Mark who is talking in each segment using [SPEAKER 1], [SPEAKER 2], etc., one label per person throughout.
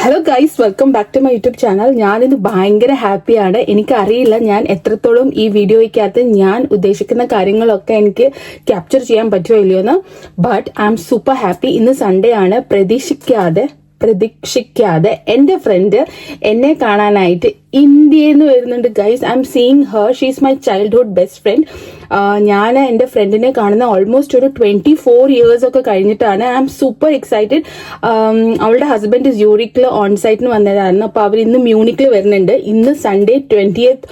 [SPEAKER 1] Hello guys welcome back to my YouTube channel ഞാനിന്ന് ഭയങ്കര ഹാപ്പിയാണ്. എനിക്കറിയില്ല ഞാൻ എത്രത്തോളം ഈ വീഡിയോയ്ക്കകത്ത് ഞാൻ ഉദ്ദേശിക്കുന്ന കാര്യങ്ങളൊക്കെ എനിക്ക് ക്യാപ്ചർ ചെയ്യാൻ പറ്റുമോ ഇല്ലയോ എന്ന് but I am super happy ഇന്ന് സൺഡേ ആണ്. പ്രതീക്ഷിക്കാതെ പ്രതീക്ഷിക്കാതെ എന്റെ ഫ്രണ്ട് എന്നെ കാണാനായിട്ട് ഇന്ത്യയിൽ നിന്ന് വരുന്നുണ്ട് guys I'm seeing her she's my childhood best friend ഞാൻ എന്റെ ഫ്രണ്ടിനെ കാണുന്ന ഓൾമോസ്റ്റ് ഒരു ട്വന്റി ഫോർ ഇയേഴ്സ് ഒക്കെ കഴിഞ്ഞിട്ടാണ്. ഐ എം സൂപ്പർ എക്സൈറ്റഡ് അവളുടെ ഹസ്ബൻഡ് യൂറിക്കിൽ ഓൺ സൈറ്റിന് വന്നതായിരുന്നു. അപ്പോൾ അവർ ഇന്ന് മ്യൂണിക്കിൽ വരുന്നുണ്ട്. ഇന്ന് സൺഡേ ട്വന്റിയത്ത്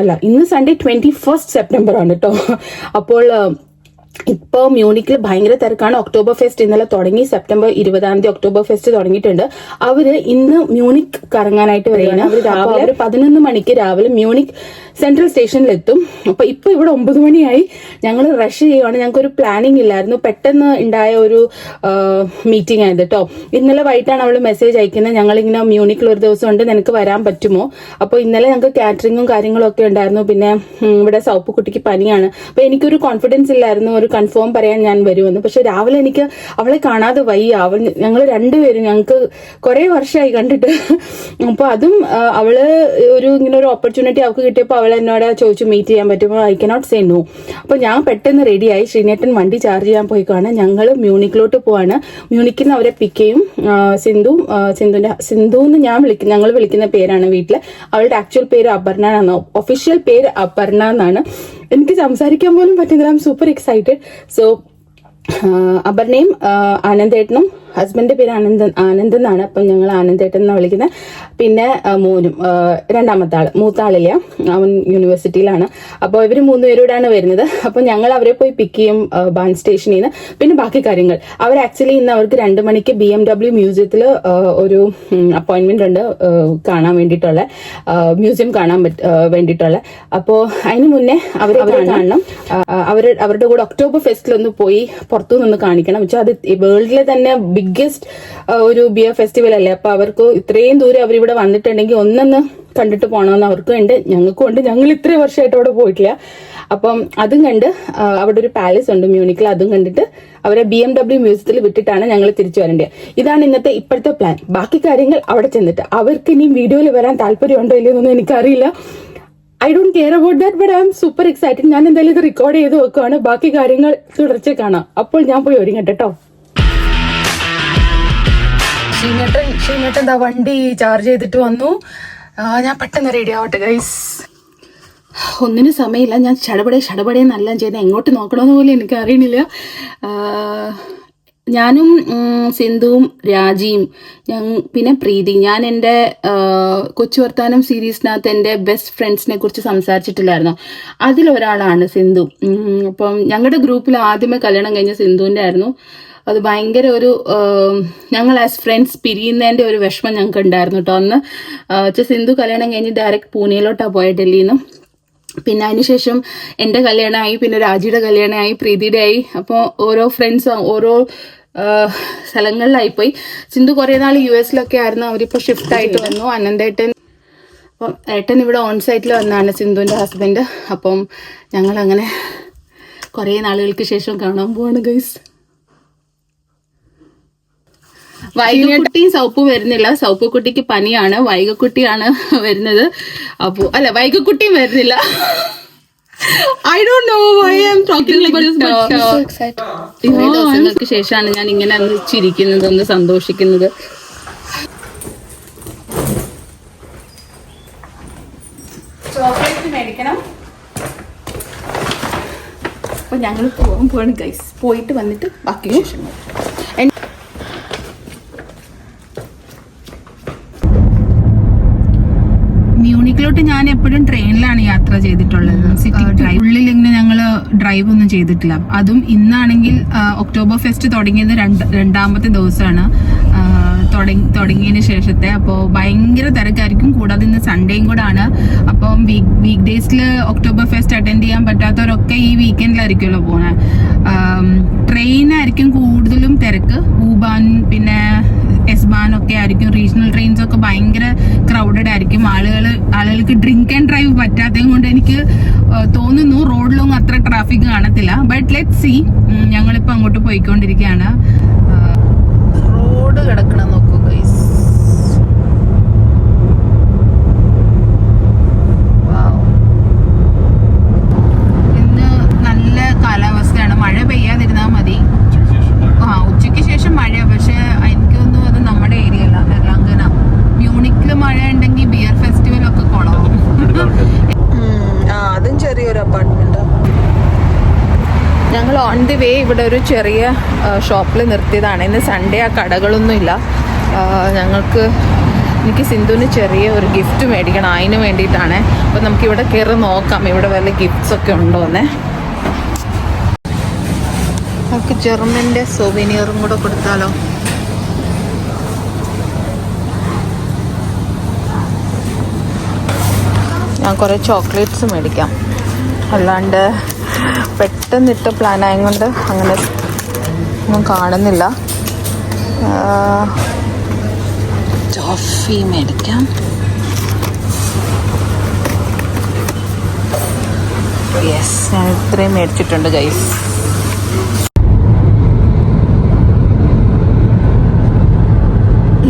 [SPEAKER 1] അല്ല ഇന്ന് സൺഡേ ട്വന്റി ഫസ്റ്റ് സെപ്റ്റംബർ ആണ് കേട്ടോ അപ്പോൾ ഇപ്പോൾ മ്യൂണിക്കിൽ ഭയങ്കര തിരക്കാണ്. ഒക്ടോബർ ഫെസ്റ്റ് ഇന്നലെ തുടങ്ങി. സെപ്റ്റംബർ ഇരുപതാം തീയതി ഒക്ടോബർ ഫെസ്റ്റ് തുടങ്ങിയിട്ടുണ്ട്. അവർ ഇന്ന് മ്യൂണിക് കറങ്ങാനായിട്ട് വരികയാണ്. അവർ രാവിലെ പതിനൊന്ന് മണിക്ക് രാവിലെ മ്യൂണിക് സെൻട്രൽ സ്റ്റേഷനിലെത്തും അപ്പോൾ അപ്പൊ ഇപ്പൊ ഇവിടെ ഒമ്പത് മണിയായി. ഞങ്ങൾ റഷ് ചെയ്യുവാണ്. ഞങ്ങൾക്ക് ഒരു പ്ലാനിങ് ഇല്ലായിരുന്നു. പെട്ടെന്ന് ഉണ്ടായ ഒരു മീറ്റിംഗ് ആയത് കേട്ടോ ഇന്നലെ വൈകിട്ടാണ് അവൾ മെസ്സേജ് അയക്കുന്നത് ഞങ്ങളിങ്ങനെ മ്യൂണിക്കിൽ ഒരു ദിവസം ഉണ്ട്. നിനക്ക് വരാൻ പറ്റുമോ? അപ്പോൾ ഇന്നലെ ഞങ്ങൾക്ക് കാറ്ററിങ്ങും കാര്യങ്ങളും ഒക്കെ ഉണ്ടായിരുന്നു. പിന്നെ ഇവിടെ സൗപ്പ് കുട്ടിക്ക് പനിയാണ്. അപ്പൊ എനിക്കൊരു കോൺഫിഡൻസ് ഇല്ലായിരുന്നു. ഒരു കൺഫേം പറയാൻ ഞാൻ വരുമെന്ന്. പക്ഷെ രാവിലെ എനിക്ക് അവളെ കാണാതെ വയ്യ. അവൾ ഞങ്ങൾ രണ്ടുപേരും ഞങ്ങൾക്ക് കുറെ വർഷമായി കണ്ടിട്ട്. അപ്പൊ അതും അവൾ ഒരു ഇങ്ങനെ ഒരു ഓപ്പർച്യൂണിറ്റി അവൾക്ക് കിട്ടിയപ്പോൾ അവൾ എന്നോട് ചോദിച്ചു മീറ്റ് ചെയ്യാൻ പറ്റുമോ? ഐ കനോട്ട് സേ നോ അപ്പൊ ഞാൻ പെട്ടെന്ന് റെഡിയായി ശ്രീനേട്ടൻ വണ്ടി ചാർജ് ചെയ്യാൻ പോയിക്കാണ്. ഞങ്ങൾ മ്യൂണിക്കിലോട്ട് പോവാണ്. മ്യൂണിക്കിൽ നിന്ന് അവരെ പിക്ക് ചെയ്യും. സിന്ധു സിന്ധുവിന്റെ സിന്ധു എന്ന് ഞാൻ വിളിക്കും ഞങ്ങൾ വിളിക്കുന്ന പേരാണ് വീട്ടിൽ അവളുടെ ആക്ച്വൽ പേര് അപർണ എന്നാണ്. ഒഫീഷ്യൽ പേര് അപർണ എന്നാണ്. എനിക്ക് സംസാരിക്കാൻ പോലും പറ്റുന്നില്ല ഐ സൂപ്പർ എക്സൈറ്റഡ് സോ അപർണയും ആനന്ദേട്ടനും ഹസ്ബൻഡിന്റെ പേര് ആനന്ദ ആനന്ദ് എന്നാണ് അപ്പം ഞങ്ങൾ ആനന്ദേട്ടൻ എന്നാണ് വിളിക്കുന്നത്. പിന്നെ മോനും രണ്ടാമത്തെ ആൾ മൂത്ത ആളില്ല. അവൻ യൂണിവേഴ്സിറ്റിയിലാണ് അപ്പോൾ ഇവർ മൂന്നുപേരോടാണ് വരുന്നത്. അപ്പോൾ ഞങ്ങൾ അവരെ പോയി പിക്ക് ചെയ്യും ബാൻ സ്റ്റേഷനിൽ നിന്ന് പിന്നെ ബാക്കി കാര്യങ്ങൾ. അവർ ആക്ച്വലി ഇന്ന് അവർക്ക് രണ്ട് മണിക്ക് ബി എം ഡബ്ല്യു മ്യൂസിയത്തിൽ ഒരു അപ്പോയിൻമെന്റ് ഉണ്ട് കാണാൻ വേണ്ടിയിട്ടുള്ള മ്യൂസിയം കാണാൻ വേണ്ടിയിട്ടുള്ള. അപ്പോൾ അതിന് മുന്നേ അവരെ കാണണം. അവർ അവരുടെ കൂടെ ഒക്ടോബർ ഫെസ്റ്റിൽ ഒന്ന് പോയി പുറത്തു നിന്ന് കാണിക്കണം. വെച്ചാൽ അത് വേൾഡിലെ തന്നെ ബിഗ്ഗസ്റ്റ് ഒരു ബിയർ ഫെസ്റ്റിവൽ അല്ലേ? അപ്പൊ അവർക്ക് ഇത്രയും ദൂരം അവർ ഇവിടെ വന്നിട്ടുണ്ടെങ്കിൽ ഒന്നൊന്ന് കണ്ടിട്ട് പോകണമെന്ന് അവർക്കും ഉണ്ട്. ഞങ്ങൾക്കും ഉണ്ട്. ഞങ്ങൾ ഇത്രയും വർഷമായിട്ട് അവിടെ പോയിട്ടില്ല. അപ്പം അതും കണ്ട് അവിടെ ഒരു പാലസ് ഉണ്ട് മ്യൂണിക്കിൽ. അതും കണ്ടിട്ട് അവരെ ബി എം ഡബ്ല്യു മ്യൂസിയത്തിൽ വിട്ടിട്ടാണ് ഞങ്ങൾ തിരിച്ചു വരേണ്ടത്. ഇതാണ് ഇന്നത്തെ ഇപ്പോഴത്തെ പ്ലാൻ ബാക്കി കാര്യങ്ങൾ അവിടെ ചെന്നിട്ട്. അവർക്ക് ഇനി വീഡിയോയിൽ വരാൻ താല്പര്യമുണ്ടോ ഇല്ലയോ എന്നൊന്നും എനിക്കറിയില്ല. I don't care about that but I'm super excited ഞാൻ എന്തായാലും ഇത് റെക്കോർഡ് ചെയ്ത് വെക്കുവാണ്. ബാക്കി കാര്യങ്ങൾ തുടർച്ച കാണാം. അപ്പോൾ ഞാൻ പോയി ഒരുങ്ങട്ടെ കേട്ടോ ശ്രീനേട്ടൻ ശ്രീനേട്ടൻ എന്താ വണ്ടി ചാർജ് ചെയ്തിട്ട് വന്നു. ഞാൻ പെട്ടെന്ന് റെഡി ആവട്ടെ ഗൈസ് ഒന്നിനും സമയമില്ല. ഞാൻ ചടപടെ ചടപടെ നല്ല ചെയ്യുന്നത് എങ്ങോട്ട് നോക്കണമെന്ന് പോലും എനിക്ക് അറിയണില്ല ഞാനും സിന്ധുവും രാജിയും പിന്നെ പ്രീതി. ഞാൻ എന്റെ കൊച്ചു വർത്താനം സീരീസിനകത്ത് എന്റെ ബെസ്റ്റ് ഫ്രണ്ട്സിനെ കുറിച്ച് സംസാരിച്ചിട്ടില്ലായിരുന്നു? അതിലൊരാളാണ് സിന്ധു. അപ്പം ഞങ്ങളുടെ ഗ്രൂപ്പിൽ ആദ്യമേ കല്യാണം കഴിഞ്ഞ സിന്ധുവിന്റെ ആയിരുന്നു. അത് ഭയങ്കര ഒരു ഞങ്ങൾ ആസ് ഫ്രണ്ട്സ് പിരിയുന്നതിന്റെ ഒരു വിഷമം ഞങ്ങൾക്ക് ഉണ്ടായിരുന്നു കേട്ടോ അന്ന് സിന്ധു കല്യാണം കഴിഞ്ഞ് ഡയറക്റ്റ് പൂനെയിലോട്ടാണ് പോയത് ഡൽഹിയിൽ പിന്നെ അതിനുശേഷം എന്റെ കല്യാണമായി പിന്നെ രാജിയുടെ കല്യാണമായി പ്രീതിയുടെ ആയി അപ്പോൾ ഓരോ ഫ്രണ്ട്സ് ഓരോ സ്ഥലങ്ങളിലായിപ്പോയി. സിന്ധു കുറേ നാൾ യു എസിലൊക്കെ ആയിരുന്നു. അവരിപ്പോൾ ഷിഫ്റ്റ് ആയിട്ട് വന്നു. അനന്തേട്ടൻ അപ്പം ഏട്ടൻ ഇവിടെ ഓൺ സൈറ്റിൽ വന്നാണ് സിന്ധുവിന്റെ ഹസ്ബൻഡ് അപ്പം ഞങ്ങൾ അങ്ങനെ കുറേ നാളുകൾക്ക് ശേഷം കാണാൻ പോവാണ് ഗൈസ് വൈകക്കുട്ടി സൗപ്പ് വരുന്നില്ല. സൗപ്പ് കുട്ടിക്ക് പനിയാണ്. വൈകക്കുട്ടിയാണ് വരുന്നത്. അപ്പോ അല്ല വൈകക്കുട്ടിയും വരുന്നില്ല. I don't know why I'm talking ഇത്രയും ദിവസങ്ങൾക്ക് ശേഷമാണ് ഞാൻ ഇങ്ങനെ ഒന്ന് ചിരിക്കുന്നത് ഒന്ന് സന്തോഷിക്കുന്നത്. ചോക്ലേറ്റ് മേടിക്കണം. അപ്പൊ ഞങ്ങൾ പോകാൻ പോവാണ് ഗൈസ് പോയിട്ട് വന്നിട്ട് ബാക്കി വിശേഷങ്ങൾ. മ്യൂണിക്കിലോട്ട് ഞാൻ എപ്പോഴും ട്രെയിനിലാണ് യാത്ര ചെയ്തിട്ടുള്ളത്. ഉള്ളിൽ ഇങ്ങനെ ഞങ്ങൾ ഡ്രൈവ് ഒന്നും ചെയ്തിട്ടില്ല. അതും ഇന്നാണെങ്കിൽ ഒക്ടോബർ ഫെസ്റ്റ് തുടങ്ങിയത് രണ്ട് രണ്ടാമത്തെ ദിവസമാണ്. തുടങ്ങിയതിന് ശേഷത്തെ. അപ്പോൾ ഭയങ്കര തിരക്കായിരിക്കും. കൂടാതെ ഇന്ന് സൺഡേയും കൂടെ ആണ് അപ്പം വീക്ക് വീക്ക് ഡേയ്സിൽ ഒക്ടോബർ ഫെസ്റ്റ് അറ്റൻഡ് ചെയ്യാൻ പറ്റാത്തവരൊക്കെ ഈ വീക്കെൻഡിലായിരിക്കുമല്ലോ പോണേ. ട്രെയിനായിരിക്കും കൂടുതലും തിരക്ക്. ഊബാൻ പിന്നെ എസ്ബാൻ ഒക്കെ ആയിരിക്കും. റീജിയണൽ ട്രെയിൻസ് ഒക്കെ ഭയങ്കര ക്രൗഡഡ് ആയിരിക്കും. ആളുകൾ ആളുകൾക്ക് ഡ്രിങ്ക് ആൻഡ് ഡ്രൈവ് പറ്റാത്തത് കൊണ്ട് എനിക്ക് തോന്നുന്നു റോഡിലൊന്നും അത്ര ട്രാഫിക് കാണത്തില്ല. ബട്ട് ലെറ്റ് സി ഞങ്ങളിപ്പോൾ അങ്ങോട്ട് പോയിക്കൊണ്ടിരിക്കുകയാണ്. റോഡ് കിടക്കണം വേ ഇവിടെ ഒരു ചെറിയ ഷോപ്പിൽ നിർത്തിയതാണ്. ഇന്ന് സൺഡേ ആ കടകളൊന്നുമില്ല. ഞങ്ങൾക്ക് എനിക്ക് സിന്ധുവിന് ചെറിയ ഒരു ഗിഫ്റ്റ് മേടിക്കണം. അതിന് വേണ്ടിയിട്ടാണ്. നമുക്ക് ഇവിടെ കയറി നോക്കാം. ഇവിടെ വല്ല ഗിഫ്റ്റ്സ് ഒക്കെ ഉണ്ടോന്നേ. നമുക്ക് ജർമ്മന്റെ സോവിനിയറും കൂടെ കൊടുത്താലോ? ഞാൻ കുറേ ചോക്ലേറ്റ്സ് മേടിക്കാം. അല്ലാണ്ട് പെട്ടെന്നിട്ട പ്ലാൻ ആയതുകൊണ്ട് അങ്ങനെ ഒന്നും കാണുന്നില്ല. ടോഫി മേടിക്കാം. യെസ് ഞാൻ ഇത്രയും മേടിച്ചിട്ടുണ്ട് ഗൈസ്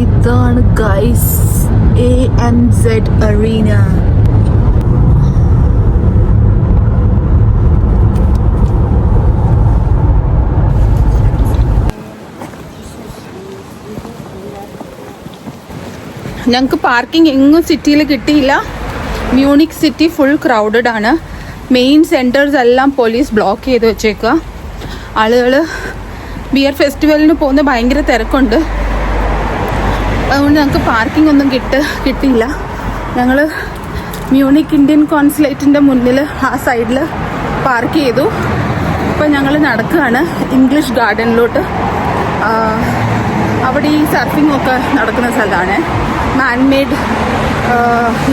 [SPEAKER 1] ഇതാണ് guys A N Z arena ഞങ്ങൾക്ക് പാർക്കിംഗ് എങ്ങും സിറ്റിയിൽ കിട്ടിയില്ല. മ്യൂണിക് സിറ്റി ഫുൾ ക്രൗഡഡ് ആണ്. മെയിൻ സെന്റേഴ്സ് എല്ലാം പോലീസ് ബ്ലോക്ക് ചെയ്ത് വെച്ചേക്കുക ആളുകൾ ബിയർ ഫെസ്റ്റിവലിന് പോകുന്ന ഭയങ്കര തിരക്കുണ്ട്. അതുകൊണ്ട് ഞങ്ങൾക്ക് പാർക്കിംഗ് ഒന്നും കിട്ട് കിട്ടിയില്ല. ഞങ്ങൾ മ്യൂണിക് ഇന്ത്യൻ കോൺസുലേറ്റിന്റെ മുന്നിൽ ആ സൈഡിൽ പാർക്ക് ചെയ്തു. ഇപ്പം ഞങ്ങൾ നടക്കുകയാണ് ഇംഗ്ലീഷ് ഗാർഡനിലോട്ട് അവിടെ ഈ സർഫിംഗ് ഒക്കെ നടക്കുന്ന സ്ഥലമാണ്. മാൻമെയ്ഡ്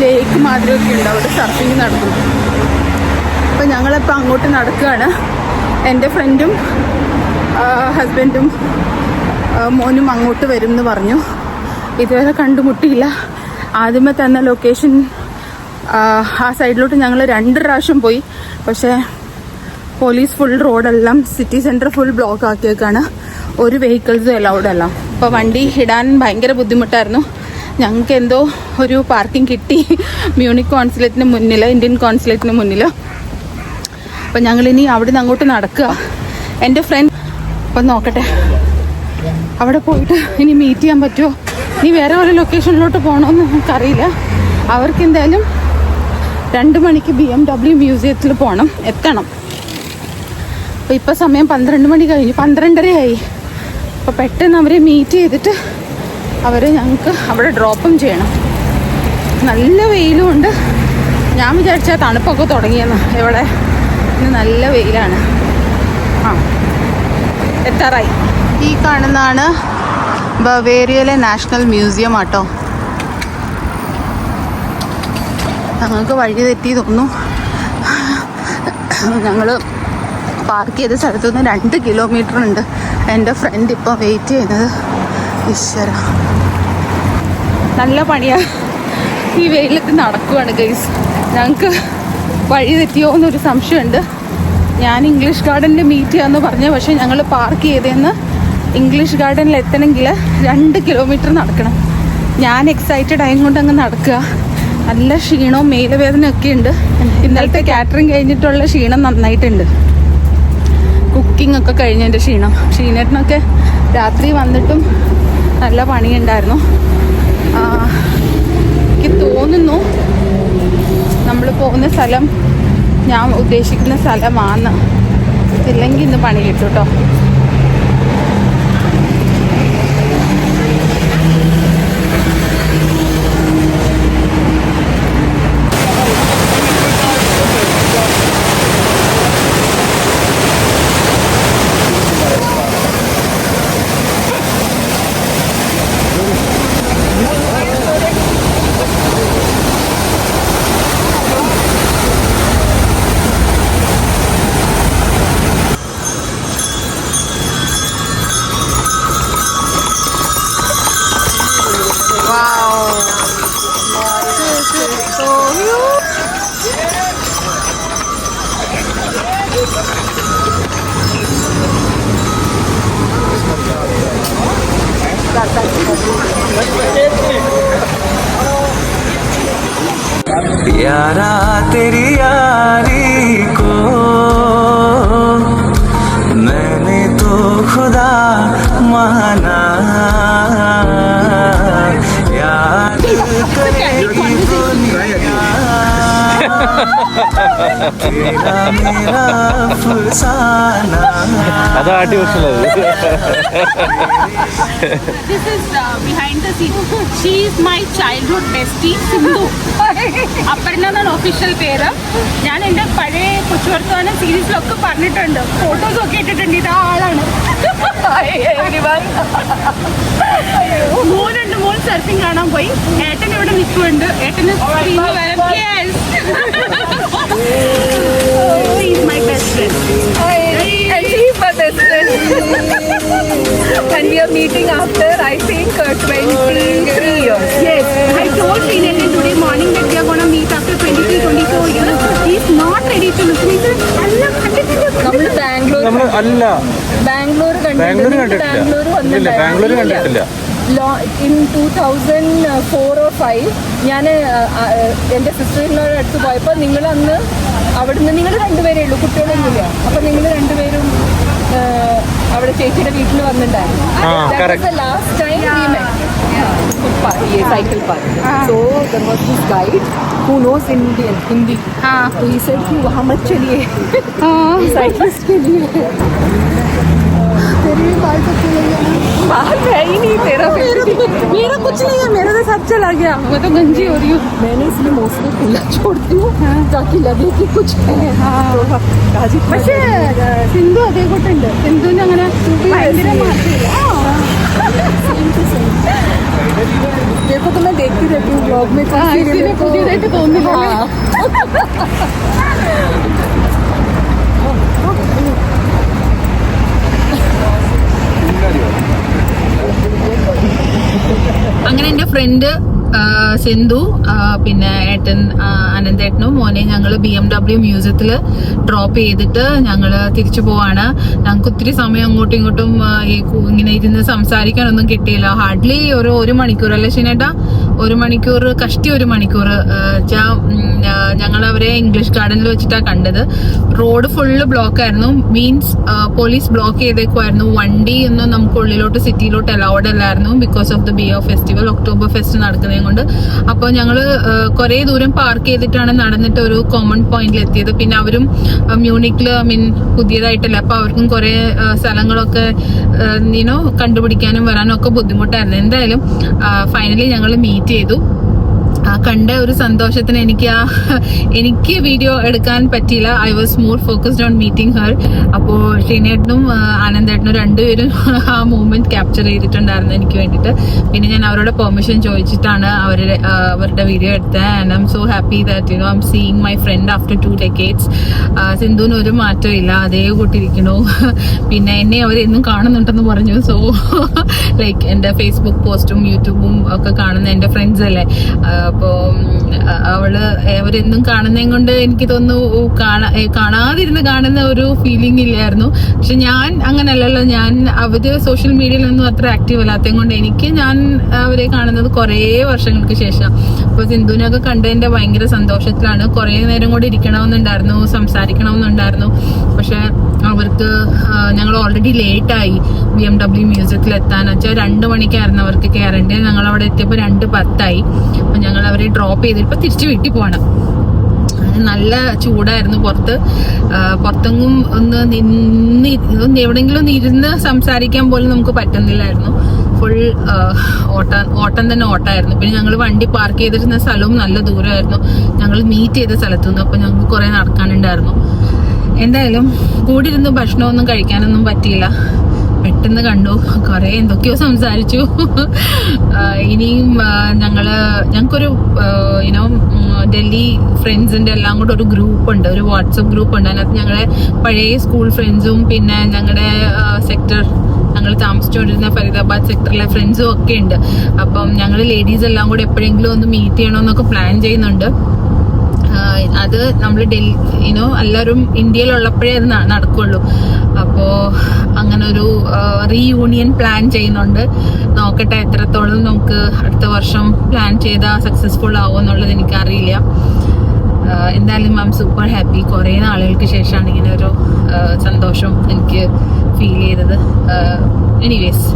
[SPEAKER 1] ലേക്ക് മാതിരിയൊക്കെ ഉണ്ട്. അവിടെ സർഫിങ് നടക്കുന്നു അപ്പം ഞങ്ങളിപ്പോൾ അങ്ങോട്ട് നടക്കുകയാണ് എന്റെ ഫ്രണ്ടും ഹസ്ബൻഡും മോനും അങ്ങോട്ട് വരും എന്ന് പറഞ്ഞു. ഇതുവരെ കണ്ടുമുട്ടിയില്ല. ആദ്യമേ തന്നെ ലൊക്കേഷൻ ആ സൈഡിലോട്ട് ഞങ്ങൾ രണ്ട് പ്രാവശ്യം പോയി. പക്ഷേ പോലീസ് ഫുൾ റോഡെല്ലാം സിറ്റി സെന്റർ ഫുൾ ബ്ലോക്ക് ആക്കിയേക്കാണ്. ഒരു വെഹിക്കിൾസും അലൗഡ് അല്ല. അപ്പോൾ വണ്ടി ഇടാൻ ഭയങ്കര ബുദ്ധിമുട്ടായിരുന്നു. ഞങ്ങൾക്ക് എന്തോ ഒരു പാർക്കിംഗ് കിട്ടി. മ്യൂണിക് കോൺസുലേറ്റിന് മുന്നിൽ ഇന്ത്യൻ കോൺസുലേറ്റിന് മുന്നിൽ അപ്പം ഇനി അവിടെ നിന്ന് അങ്ങോട്ട് നടക്കുക. എന്റെ ഫ്രണ്ട് അപ്പം നോക്കട്ടെ. അവിടെ പോയിട്ട് ഇനി മീറ്റ് ചെയ്യാൻ പറ്റുമോ? ഇനി വേറെ വല്ല ലൊക്കേഷനിലോട്ട് പോകണമെന്ന് നമുക്കറിയില്ല. അവർക്ക് എന്തായാലും രണ്ട് മണിക്ക് ബി എം ഡബ്ല്യു മ്യൂസിയത്തിൽ പോകണം എത്തണം. അപ്പോൾ ഇപ്പോൾ സമയം പന്ത്രണ്ട് മണി കഴിഞ്ഞു പന്ത്രണ്ടരയായി. അപ്പോൾ പെട്ടെന്ന് അവരെ മീറ്റ് ചെയ്തിട്ട് അവരെ ഞങ്ങൾക്ക് അവിടെ ഡ്രോപ്പും ചെയ്യണം. നല്ല വെയിലും ഉണ്ട്. ഞാൻ വിചാരിച്ച തണുപ്പൊക്കെ തുടങ്ങിയെന്ന്. ഇവിടെ ഇന്ന് നല്ല വെയിലാണ്. ആ. എത്താറായി. ഈ കാണുന്നതാണ് ബവേറിയയിലെ നാഷണൽ മ്യൂസിയം ആട്ടോ. ഞങ്ങൾക്ക് വഴി തെറ്റി തോന്നുന്നു. ഞങ്ങൾ പാർക്ക് ചെയ്ത സ്ഥലത്തുനിന്ന് രണ്ട് കിലോമീറ്റർ ഉണ്ട്. എന്റെ ഫ്രണ്ട് ഇപ്പോൾ വെയിറ്റ് ചെയ്യുന്നത്. ഈശ്വര. നല്ല പണിയാ. ഈ വെയിലത്ത് നടക്കുവാണ് ഗൈസ് ഞങ്ങൾക്ക് വഴി തെറ്റിയോ എന്നൊരു സംശയമുണ്ട്. ഞാൻ ഇംഗ്ലീഷ് ഗാർഡനിൽ മീറ്റ് ചെയ്യാമെന്ന് പറഞ്ഞു പക്ഷേ ഞങ്ങൾ പാർക്ക് ചെയ്തതെന്ന് ഇംഗ്ലീഷ് ഗാർഡനിൽ എത്തണമെങ്കിൽ രണ്ട് കിലോമീറ്റർ നടക്കണം. ഞാൻ എക്സൈറ്റഡ് ആയതുകൊണ്ട് അങ്ങ് നടക്കുക. നല്ല ക്ഷീണവും മേലുവേദനയൊക്കെ ഉണ്ട്. ഇന്നലത്തെ കാറ്ററിങ് കഴിഞ്ഞിട്ടുള്ള ക്ഷീണം നന്നായിട്ടുണ്ട്. കുക്കിംഗ് ഒക്കെ കഴിഞ്ഞതിന്റെ ക്ഷീണം. ക്ഷീണത്തിനൊക്കെ രാത്രി വന്നിട്ടും നല്ല പണിയുണ്ടായിരുന്നു. എനിക്ക് തോന്നുന്നു നമ്മൾ പോകുന്ന സ്ഥലം ഞാൻ ഉദ്ദേശിക്കുന്ന സ്ഥലമാണ്. ഇല്ലെങ്കിൽ ഇന്ന് പണി കിട്ടും കേട്ടോ
[SPEAKER 2] यारा तेरी यारी को मैंने तो खुदा माना।
[SPEAKER 3] അത് ആട്ടി വെച്ചുള്ളത്
[SPEAKER 1] This is behind the scenes. She is my childhood bestie, Sindhu. Aparna എന്നാണ് ഒഫീഷ്യൽ പേര്. ഞാൻ എന്റെ പഴയ കൊച്ചുവർത്തമാനം സീരീസിലൊക്കെ പറഞ്ഞിട്ടുണ്ട്. ഫോട്ടോസ് ഒക്കെ ഇട്ടിട്ടുണ്ട്. ഇത് ആളാണ്. മൂന്നുണ്ട് മൂന്ന് സർഫിംഗ് കാണാൻ പോയി. ഏട്ടൻ ഇവിടെ നിൽക്കുന്നുണ്ട് ഏട്ടന് വരാൻ
[SPEAKER 4] and we are meeting after, I think, uh, 23 years.
[SPEAKER 1] Yes, I told Srinathan today morning that we are going to meet after 23, 24 years. He's not ready to listen. He said, Allah,
[SPEAKER 4] നമ്മൾ ബാംഗ്ലൂർ
[SPEAKER 3] നമ്മൾ അല്ല.
[SPEAKER 4] ബാംഗ്ലൂർ
[SPEAKER 3] ബാംഗ്ലൂർ കണ്ടിട്ടില്ല. ഇല്ല ബാംഗ്ലൂർ കണ്ടിട്ടില്ല.
[SPEAKER 4] In two thousand four or five ഞാൻ എന്റെ സിസ്റ്ററിനോട് അടുത്ത് പോയപ്പോൾ നിങ്ങൾ അന്ന് അവിടുന്ന് നിങ്ങൾ രണ്ടുപേരേ ഉള്ളൂ കുട്ടികളൊന്നുമില്ല. അപ്പോൾ നിങ്ങൾ രണ്ടുപേരും അവിടെ ചേച്ചിയുടെ വീട്ടിൽ വന്നിട്ടുണ്ടായിരുന്നു
[SPEAKER 3] ആ, correct.
[SPEAKER 4] Last time cycle park so there was this guide who knows Indian Hindi तो he said कि वहाँ मत चलिए साइकिलिस्ट के लिए तेरे भी बाल तो खुले बाल है ही नहीं तेरा मेरा
[SPEAKER 1] मेरा कुछ नहीं है मेरा तो सब चला गया मैं तो गंजी हो रही हूँ
[SPEAKER 4] मैंने इसलिए मोस्टली खुला छोड़ती हूँ ताकि लगे कि कुछ है तो काजी
[SPEAKER 1] പക്ഷേ സിന്ധു അതേ കൂട്ടുണ്ട് സിന്ധുവിന് അങ്ങനെ ഭയങ്കര മാറ്റമില്ല
[SPEAKER 4] देखो तो मैं देखती रहती हूँ ब्लॉग में तो
[SPEAKER 1] ആ,
[SPEAKER 4] इसीलिए
[SPEAKER 1] ഇതിന്
[SPEAKER 4] मेरे को-
[SPEAKER 1] പുതിയതായിട്ട് തോന്നുന്നില്ല അങ്ങനെ എന്റെ ഫ്രണ്ട് സിന്ധു പിന്നെ ഏട്ടൻ അനന്തേട്ടനും മോനെ ഞങ്ങൾ ബി എം ഡബ്ല്യു മ്യൂസിയത്തിൽ ഡ്രോപ്പ് ചെയ്തിട്ട് ഞങ്ങൾ തിരിച്ചു പോവാണ്. ഞങ്ങൾക്ക് ഒത്തിരി സമയം അങ്ങോട്ടും ഇങ്ങോട്ടും ഇങ്ങനെ ഇരുന്ന് സംസാരിക്കാനൊന്നും കിട്ടിയില്ല. ഹാർഡ്ലി ഒരു ഒരു മണിക്കൂർ അല്ലേ ഷീനേട്ടാ? ഒരു മണിക്കൂർ കഷ്ടി ഒരു മണിക്കൂർ ഞങ്ങൾ അവരെ ഇംഗ്ലീഷ് ഗാർഡനിൽ വെച്ചിട്ടാണ് കണ്ടത്. റോഡ് ഫുള്ള് ബ്ലോക്ക് ആയിരുന്നു. മീൻസ് പോലീസ് ബ്ലോക്ക് ചെയ്തേക്കുമായിരുന്നു വണ്ടി ഒന്നും നമുക്ക് ഉള്ളിലോട്ട് സിറ്റിയിലോട്ട് അലൗഡ് അല്ലായിരുന്നു because of the beer festival Oktoberfest നടക്കുന്നതും കൊണ്ട്. അപ്പോൾ ഞങ്ങൾ കുറേ ദൂരം പാർക്ക് ചെയ്തിട്ടാണ് നടന്നിട്ട് ഒരു കോമൺ പോയിന്റിൽ എത്തിയത്. പിന്നെ അവരും മ്യൂണിക്കിൽ ഐ മീൻ പുതിയതായിട്ടല്ല. അപ്പോൾ അവർക്കും കുറേ സ്ഥലങ്ങളൊക്കെ നീനോ കണ്ടുപിടിക്കാനും വരാനും ഒക്കെ ബുദ്ധിമുട്ടായിരുന്നു. എന്തായാലും ഫൈനലി ഞങ്ങൾ മീറ്റ് ചെയ്തു. ആ കണ്ട ഒരു സന്തോഷത്തിന് എനിക്ക് ആ എനിക്ക് വീഡിയോ എടുക്കാൻ പറ്റിയില്ല. I was more focused on meeting her അപ്പോൾ ഷീനേട്ടനും ആനന്ദേട്ടനും രണ്ടുപേരും ആ മൂമെന്റ് ക്യാപ്ചർ ചെയ്തിട്ടുണ്ടായിരുന്നു എനിക്ക് വേണ്ടിയിട്ട്. പിന്നെ ഞാൻ അവരോട് പെർമിഷൻ ചോദിച്ചിട്ടാണ് അവരുടെ അവരുടെ വീഡിയോ എടുത്തത്. And I'm so happy that you know I'm seeing my friend after two decades സിന്ധുവിന് ഒരു മാറ്റവും ഇല്ല. അതേ കൂട്ടിരിക്കണു പിന്നെ എന്നെ അവരെന്നും കാണുന്നുണ്ടെന്ന് പറഞ്ഞു. സോ ലൈക്ക് എന്റെ ഫേസ്ബുക്ക് പോസ്റ്റും യൂട്യൂബും ഒക്കെ കാണുന്ന എന്റെ ഫ്രണ്ട്സ് അല്ലേ? അപ്പോൾ അവൾ അവരെന്നും കാണുന്നതും കൊണ്ട് എനിക്ക് തോന്നുന്നു കാണാ കാണാതിരുന്ന് കാണുന്ന ഒരു ഫീലിംഗ് ഇല്ലായിരുന്നു. പക്ഷെ ഞാൻ അങ്ങനെയല്ലല്ലോ ഞാൻ അവർ സോഷ്യൽ മീഡിയയിലൊന്നും അത്ര ആക്റ്റീവ് അല്ലാത്തതും കൊണ്ട് എനിക്ക് ഞാൻ അവരെ കാണുന്നത് കുറേ വർഷങ്ങൾക്ക് ശേഷം. അപ്പോൾ സിന്ധുവിനൊക്കെ കണ്ടതിന്റെ ഭയങ്കര സന്തോഷത്തിലാണ്. കുറേ നേരം കൂടി ഇരിക്കണമെന്നുണ്ടായിരുന്നു സംസാരിക്കണമെന്നുണ്ടായിരുന്നു. പക്ഷെ അവർക്ക് ഞങ്ങൾ ഓൾറെഡി ലേറ്റായി ബി എം ഡബ്ല്യു മ്യൂസിയത്തിൽ എത്താൻ. വെച്ചാൽ രണ്ട് മണിക്കായിരുന്നു അവർക്ക് കയറേണ്ടത് ഞങ്ങൾ അവിടെ എത്തിയപ്പോൾ രണ്ട് പത്തായി. അപ്പം ഞങ്ങൾ അവരെ ഡ്രോപ്പ് ചെയ്തിപ്പോൾ തിരിച്ച് വീട്ടിൽ പോകണം നല്ല ചൂടായിരുന്നു പുറത്ത്. പുറത്തെങ്ങും ഒന്ന് നിന്ന് ഒന്ന് ഇരുന്ന് സംസാരിക്കാൻ പോലും നമുക്ക് പറ്റുന്നില്ലായിരുന്നു. ഫുൾ ഓട്ടം ഓട്ടം തന്നെ ഓട്ടമായിരുന്നു. പിന്നെ ഞങ്ങൾ വണ്ടി പാർക്ക് ചെയ്തിരുന്ന സ്ഥലവും നല്ല ദൂരമായിരുന്നു. ഞങ്ങൾ മീറ്റ് ചെയ്ത സ്ഥലത്തു നിന്ന് അപ്പോൾ ഞങ്ങൾക്ക് കുറേ നടക്കാനുണ്ടായിരുന്നു. എന്തായാലും കൂടി ഇരുന്ന് ഭക്ഷണമൊന്നും കഴിക്കാനൊന്നും പറ്റിയില്ല. പെട്ടെന്ന് കണ്ടു. കുറേ എന്തൊക്കെയോ സംസാരിച്ചു. ഇനിയും ഞങ്ങൾ ഞങ്ങൾക്കൊരു യുനോ ഡൽഹി ഫ്രണ്ട്സിന്റെ എല്ലാം കൂടെ ഒരു ഗ്രൂപ്പ് ഉണ്ട് ഒരു വാട്സപ്പ് ഗ്രൂപ്പ് ഉണ്ട് അതിനകത്ത് ഞങ്ങളെ പഴയ സ്കൂൾ ഫ്രണ്ട്സും പിന്നെ ഞങ്ങളുടെ സെക്ടർ ഞങ്ങൾ താമസിച്ചുകൊണ്ടിരുന്ന ഫരീദാബാദ് സെക്ടറിലെ ഫ്രണ്ട്സും ഒക്കെ ഉണ്ട്. അപ്പം ഞങ്ങൾ ലേഡീസ് എല്ലാം കൂടെ എപ്പോഴെങ്കിലും ഒന്ന് മീറ്റ് ചെയ്യണമെന്നൊക്കെ പ്ലാൻ ചെയ്യുന്നുണ്ട്. അത് നമ്മൾ ഡൽഹി യുനോ എല്ലാവരും ഇന്ത്യയിലുള്ളപ്പോഴേ അത് നടക്കുള്ളൂ. അപ്പോൾ അങ്ങനെ ഒരു റീയൂണിയൻ പ്ലാൻ ചെയ്യുന്നുണ്ട്. നോക്കട്ടെ എത്രത്തോളം നമുക്ക് അടുത്ത വർഷം പ്ലാൻ ചെയ്താൽ സക്സസ്ഫുൾ ആവുമോ എന്നുള്ളത് എനിക്കറിയില്ല. എന്തായാലും മാം സൂപ്പർ ഹാപ്പി കുറേ നാളുകൾക്ക് ശേഷമാണ് ഇങ്ങനെ ഒരു സന്തോഷം എനിക്ക് ഫീൽ ചെയ്തത്. എനിവേസ്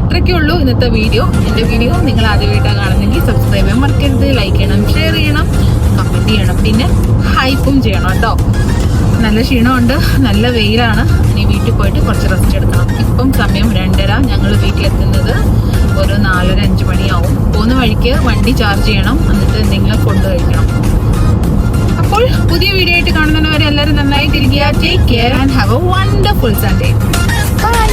[SPEAKER 1] അത്രയ്ക്കേ ഉള്ളൂ ഇന്നത്തെ വീഡിയോ എന്റെ വീഡിയോ നിങ്ങൾ ആദ്യമായിട്ടാണ് സബ്സ്ക്രൈബ് ചെയ്യാൻ മറക്കരുത് ലൈക്ക് ചെയ്യണം ഷെയർ ചെയ്യണം കമന്റ് ചെയ്യണം പിന്നെ ഹൈപ്പും ചെയ്യണം കേട്ടോ. നല്ല ക്ഷീണമുണ്ട് നല്ല വെയിലാണ്. ഇനി വീട്ടിൽ പോയിട്ട് കുറച്ച് റെസ്റ്റ് എടുക്കണം. ഇപ്പം സമയം രണ്ടര ഞങ്ങൾ വീട്ടിലെത്തുന്നത് ഒരു നാലര അഞ്ച് മണിയാവും. പോകുന്ന വഴിക്ക് വണ്ടി ചാർജ് ചെയ്യണം എന്നിട്ട് എന്തെങ്കിലും ഫുഡ് കഴിക്കണം. അപ്പോൾ പുതിയ വീഡിയോ ആയിട്ട് കാണുന്നവരെ എല്ലാവരും നന്നായിട്ടിരിക്കുക take care and have a wonderful Sunday bye